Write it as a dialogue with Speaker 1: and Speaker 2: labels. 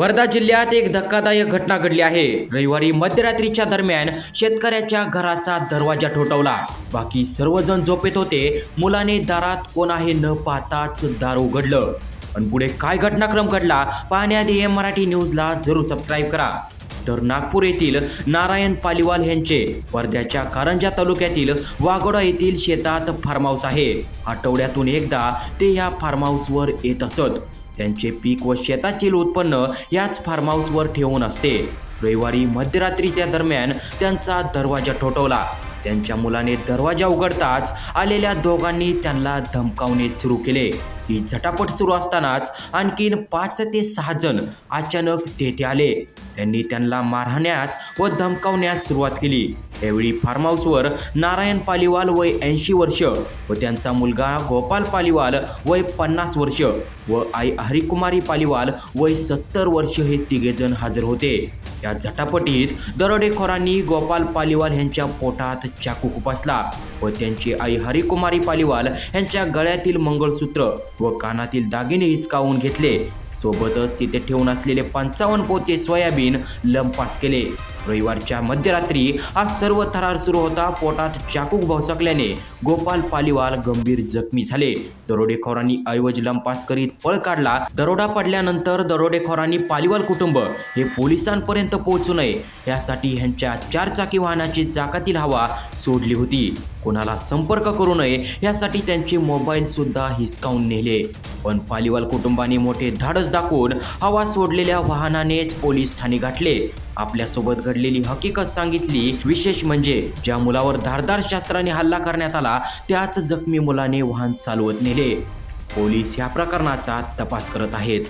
Speaker 1: वर्धा जिल्ह्यात एक धक्कादायक घटना घडली आहे. रविवारी मध्यरात्रीच्या दरम्यान शेतकऱ्याच्या घराचा दरवाजा ठोठावला. बाकी सर्वजण झोपेत होते. मुलाने दारात कोण आहे न पाहताच दार उघडलं. आणि पुढे काय घटनाक्रम घडला पाहण्याआधी एम मराठी न्यूजला जरूर सबस्क्राईब करा. तर नागपूर येथील नारायण पालिवाल यांचे वर्ध्याच्या कारंजा तालुक्यातील वाघोडा येथील शेतात फार्म हाऊस आहे. आठवड्यातून एकदा ते या फार्म हाऊसवर येत असत. त्यांचे पीक व शेतातील उत्पन्न याच फार्म हाऊसवर ठेवून असते. रविवारी मध्यरात्रीच्या दरम्यान त्यांचा दरवाजा ठोठवला. त्यांच्या मुलाने दरवाजा उघडताच आलेल्या दोघांनी त्यांना धमकावणे सुरू केले. ही झटापट सुरू असतानाच आणखीन पाच ते सहा जण अचानक तेथे आले. त्यांनी त्यांना मारहाण्यास व धमकावण्यास सुरुवात केली. यावेळी फार्म हाऊसवर नारायण पालिवाल वय ऐंशी वर्ष व त्यांचा मुलगा गोपाल पालिवाल वय पन्नास वर्ष व आई हरिकुमारी पालिवाल वय सत्तर वर्ष हे तिघेजण हजर होते. या झटापटीत दरोडेखोरांनी गोपाल पालिवाल यांच्या पोटात चाकू खुपासला व त्यांची आई हरिकुमारी पालिवाल यांच्या गळ्यातील मंगळसूत्र व कानातील दागिने हिसकावून घेतले. सोबतच तिथे ठेवून असलेले पंचावन्न पोते सोयाबीन लंपास केले. रविवारच्या मध्यरात्री हा सर्व थरार सुरू होता. पोटात चाकू भवसकल्याने गोपाल पालिवाल गंभीर जखमी झाले. दरोडेखोरांनी ऐवज लंपास करीत पळ काढला. दरोडा पडल्यानंतर दरोडेखोरांनी पालिवाल कुटुंब हे पोलिसांपर्यंत पोहोचू नये. यासाठी ह्यांच्या चारचाकी वाहनाची चाकातील हवा सोडली होती. कोणाला संपर्क करू नये यासाठी त्यांचे मोबाईल सुद्धा हिसकावून नेले. पण पालिवाल कुटुंबाने मोठे धाडस दाखवून हवा सोडलेल्या वाहनानेच पोलीस ठाणे गाठले. आपल्यासोबत घडलेली हकीकत सांगितली विशेष म्हणजे ज्या मुलावर धारदार शस्त्राने हल्ला करण्यात आला त्याच जखमी मुलाने वाहन चालवत नेले. पोलीस या प्रकरणाचा तपास करत आहेत.